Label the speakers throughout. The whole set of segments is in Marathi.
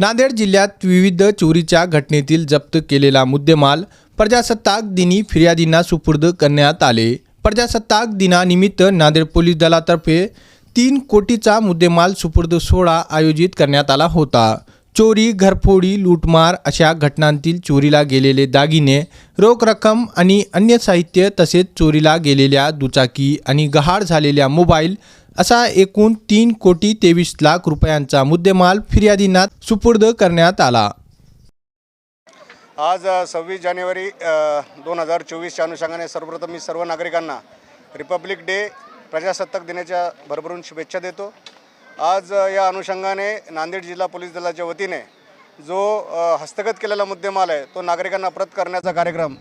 Speaker 1: नांदेड जिल्ह्यात विविध चोरीच्या घटनेतील जप्त केलेला मुद्देमाल प्रजासत्ताक दिनी फिर्यादींना सुपूर्द करण्यात आले. प्रजासत्ताक दिनानिमित्त नांदेड पोलीस दलातर्फे तीन कोटीचा मुद्देमाल सुपूर्द सोहळा आयोजित करण्यात आला होता. चोरी घरफोडी लूटमार अशा घटनांतील चोरीला गेलेले दागिने रोख रक्कम आणि अन्य साहित्य तसेच चोरीला गेलेल्या दुचाकी आणि गहाळ झालेल्या मोबाईल असा एकूण तीन कोटी तेवीस लाख रुपयांचा मुद्देमाल फिर्यादींना सुपूर्द करण्यात आला.
Speaker 2: आज सव्वीस जानेवारी दोन हजार चोवीसच्या अनुषंगाने सर्वप्रथम मी सर्व नागरिकांना रिपब्लिक डे प्रजासत्ताक दिनाच्या भरभरून शुभेच्छा देतो. आज या अनुषंगाने नांदेड जिल्हा पोलीस दलाच्या वतीने जो हस्तगत केलेला मुद्देमाल आहे तो नागरिकांना परत करण्याचा कार्यक्रम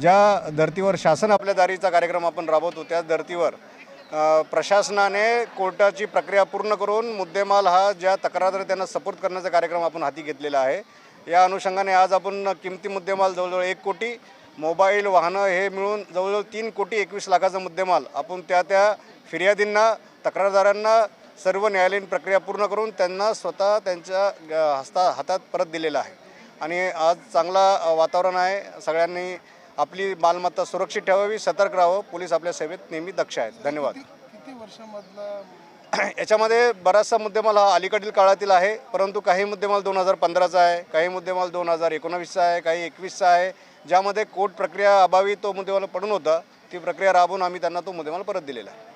Speaker 2: ज्या धर्तीवर शासन आपल्या दारीचा कार्यक्रम आपण राबवतो त्याच धर्तीवर प्रशासनाने कोर्टाची प्रक्रिया पूर्ण करून मुद्देमाल हा ज्या तक्रारदार त्यांना सपोर्ट करण्याचा कार्यक्रम आपण हाती घेतलेला आहे. या अनुषंगाने आज आपण किमती मुद्देमाल जवळजवळ एक कोटी मोबाईल वाहनं हे मिळून जवळजवळ तीन कोटी एकवीस लाखाचा मुद्देमाल आपण त्या त्या फिर्यादींना तक्रारदारांना सर्व न्यायालयीन प्रक्रिया पूर्ण करून त्यांना स्वतः त्यांच्या हस्ता हातात परत दिलेला आहे. आणि आज चांगला वातावरण आहे. सगळ्यांनी आपली मालमत्ता सुरक्षित ठेवावी सतर्क राहावं. पोलीस आपल्या सेवेत नेहमी दक्ष आहेत. धन्यवाद.
Speaker 3: किती वर्षामधला
Speaker 2: याच्यामध्ये बराचसा मुद्देमाल हा अलीकडील काळातील आहे. परंतु काही मुद्देमाल दोन हजार पंधराचा आहे काही मुद्देमाल दोन हजार एकोणावीसचा आहे काही एकवीसचा आहे. ज्यामध्ये कोर्ट प्रक्रिया अभावी तो मुद्देमाल पडून होता. ती प्रक्रिया राबवून आम्ही त्यांना तो मुद्देमाल परत दिलेला आहे.